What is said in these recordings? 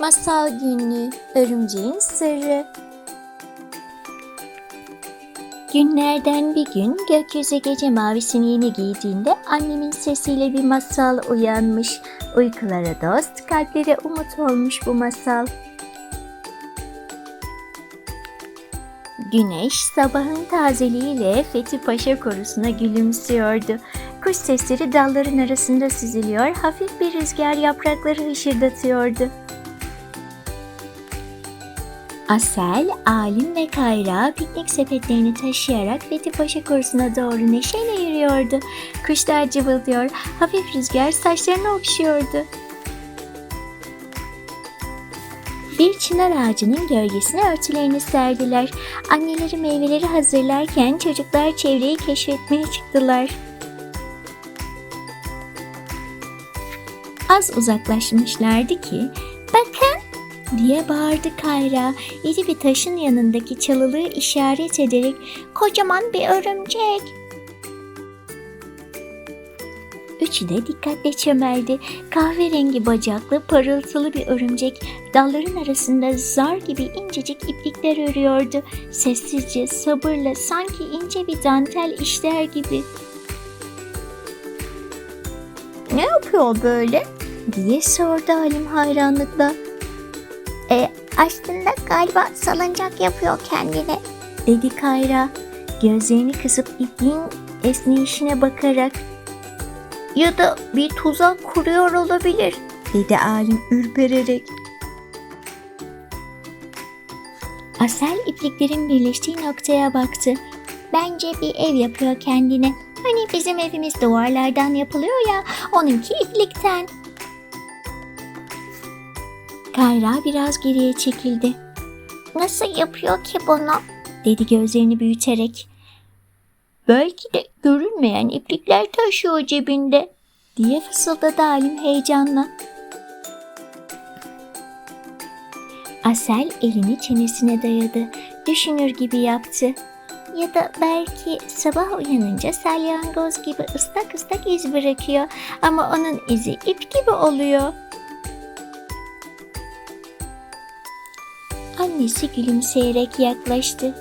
Masal Günlüğü Örümceğin Sırrı Günlerden bir gün gökyüzü gece mavisini yeni giydiğinde annemin sesiyle bir masal uyanmış. Uykulara dost, kalplere umut olmuş bu masal. Güneş sabahın tazeliğiyle Fethi Paşa korusuna gülümsüyordu. Kuş sesleri dalların arasında süzülüyor, hafif bir rüzgar yaprakları hışırdatıyordu. Asel, Alim ve Kayra piknik sepetlerini taşıyarak Fethi Paşa korusuna doğru neşeyle yürüyordu. Kuşlar cıvıldıyor, hafif rüzgar saçlarını okşuyordu. Bir çınar ağacının gölgesine örtülerini serdiler. Anneleri meyveleri hazırlarken çocuklar çevreyi keşfetmeye çıktılar. Az uzaklaşmışlardı ki, diye bağırdı Kayra. İri bir taşın yanındaki çalılığı işaret ederek kocaman bir örümcek. Üçü de dikkatle çömeldi. Kahverengi bacaklı, parıltılı bir örümcek dalların arasında zar gibi incecik iplikler örüyordu. Sessizce, sabırla, sanki ince bir dantel işler gibi. Ne yapıyor böyle? diye sordu Halim hayranlıkla. Aslında galiba salıncak yapıyor kendine, dedi Kayra. Gözlerini kısıp ipliğin esneyişine bakarak. Ya da bir tuzak kuruyor olabilir, dedi alim ürpererek. Asel ipliklerin birleştiği noktaya baktı. Bence bir ev yapıyor kendine. Hani bizim evimiz duvarlardan yapılıyor ya, onunki iplikten. Kayra biraz geriye çekildi. Nasıl yapıyor ki bunu? dedi gözlerini büyüterek. Belki de görünmeyen iplikler taşıyor cebinde diye fısıldadı Halim heyecanla. Asel elini çenesine dayadı. Düşünür gibi yaptı. Ya da belki sabah uyanınca salyangoz gibi ıslak ıslak iz bırakıyor ama onun izi ip gibi oluyor. Annesi gülümseyerek yaklaştı.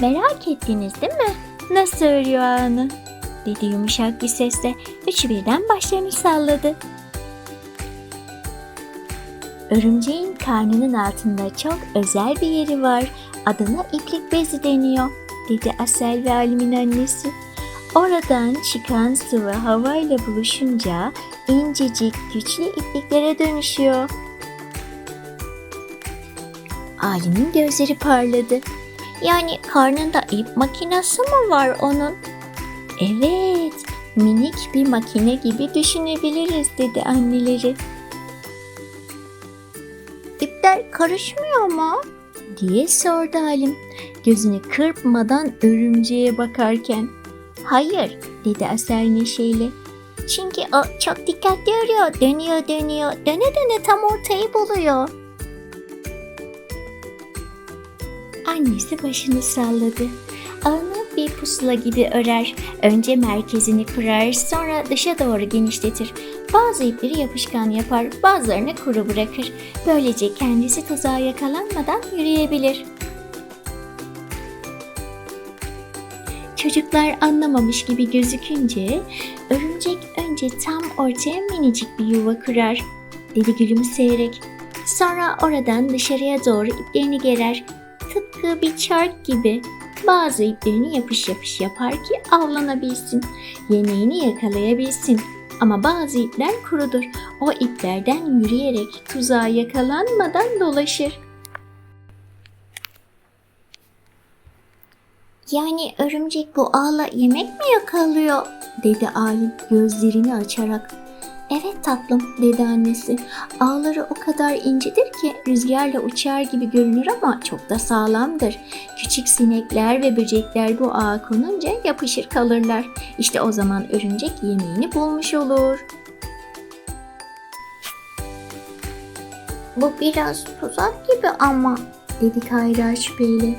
Merak ettiniz değil mi? Nasıl örüyor ağını? Dedi yumuşak bir sesle. Üçü birden başlarını salladı. Örümceğin karnının altında çok özel bir yeri var. Adına iplik bezi deniyor, dedi Asel ve Alim'in annesi. Oradan çıkan sıvı havayla buluşunca incecik güçlü ipliklere dönüşüyor. Ali'nin gözleri parladı. Yani karnında ip makinesi mi var onun? Evet, minik bir makine gibi düşünebiliriz dedi anneleri. İpler karışmıyor mu? diye sordu Halim gözünü kırpmadan örümceğe bakarken. Hayır dedi Asel neşeyle. Çünkü o çok dikkatli arıyor, dönüyor dönüyor, döne döne tam ortayı buluyor. Annesi başını salladı. Ağını bir pusula gibi örer. Önce merkezini kurar, sonra dışa doğru genişletir. Bazı ipleri yapışkan yapar, bazılarını kuru bırakır. Böylece kendisi tuzağa yakalanmadan yürüyebilir. Çocuklar anlamamış gibi gözükünce örümcek önce tam ortaya minicik bir yuva kurar, dedi gülümseyerek. Sonra oradan dışarıya doğru iplerini gerer. Tıpkı bir çark gibi. Bazı iplerini yapış yapış yapar ki avlanabilsin, yemeğini yakalayabilsin. Ama bazı ipler kurudur. O iplerden yürüyerek tuzağa yakalanmadan dolaşır. Yani örümcek bu ağla yemek mi yakalıyor? dedi alim gözlerini açarak. Evet tatlım dedi annesi. Ağları o kadar incedir ki rüzgarla uçar gibi görünür ama çok da sağlamdır. Küçük sinekler ve böcekler bu ağa konunca yapışır kalırlar. İşte o zaman örümcek yemeğini bulmuş olur. Bu biraz tuzak gibi ama dedi Kayra şüpheyle.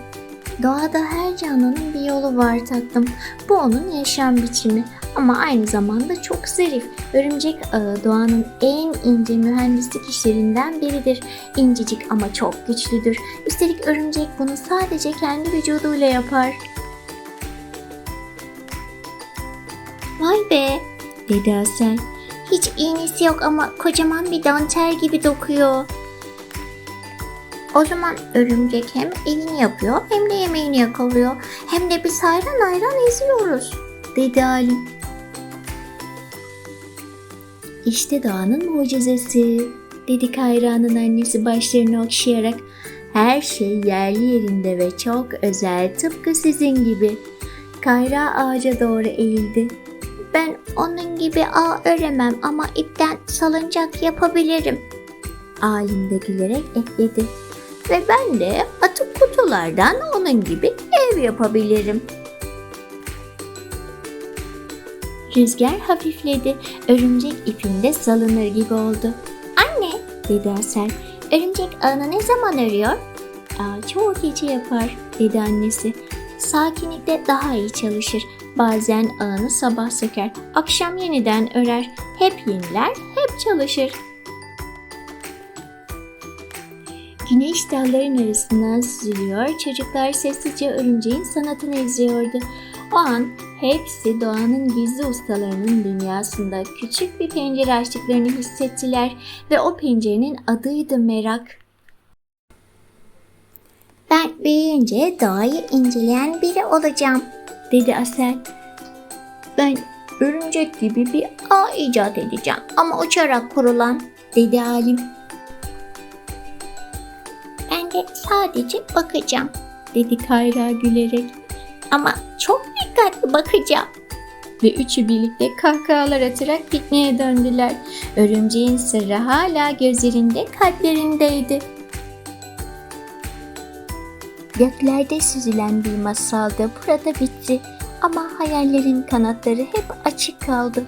Doğada her canlının bir yolu var tatlım. Bu onun yaşam biçimi. Ama aynı zamanda çok zarif. Örümcek ağı doğanın en ince mühendislik işlerinden biridir. İncecik ama çok güçlüdür. Üstelik örümcek bunu sadece kendi vücuduyla yapar. Vay be, dedi Asel. Hiç iğnesi yok ama kocaman bir dantel gibi dokuyor. O zaman örümcek hem evini yapıyor hem de yemeğini yakalıyor. Hem de biz hayran hayran eziyoruz, dedi Halim. İşte doğanın mucizesi, dedi Kayra'nın annesi başlarını okşayarak. Her şey yerli yerinde ve çok özel, tıpkı sizin gibi. Kayra ağaca doğru eğildi. Ben onun gibi ağ öremem ama ipten salıncak yapabilirim. Alim de gülerek ekledi. Ve ben de atık kutulardan onun gibi ev yapabilirim. Rüzgar hafifledi. Örümcek ipinde salınır gibi oldu. Anne, dedi Asel. Örümcek ağını ne zaman örüyor? Aa, çoğu gece yapar, dedi annesi. Sakinlikte daha iyi çalışır. Bazen ağını sabah söker, akşam yeniden örer. Hep yeniler, hep çalışır. Güneş dalların arasından süzülüyor, çocuklar sessizce örümceğin sanatını izliyordu. O an hepsi doğanın gizli ustalarının dünyasında küçük bir pencere açtıklarını hissettiler ve o pencerenin adıydı merak. Ben büyüyünce doğayı inceleyen biri olacağım, dedi Asel. Ben örümcek gibi bir ağ icat edeceğim ama uçarak kurulan, dedi Alim. Ben de sadece bakacağım, dedi Kayra gülerek. Ama çok dikkatli bakacağım. Ve üçü birlikte kahkahalar atarak pikniğe döndüler. Örümceğin sırrı hala gözlerinde, kalplerindeydi. Göklerde süzülen bir masal da burada bitti. Ama hayallerin kanatları hep açık kaldı.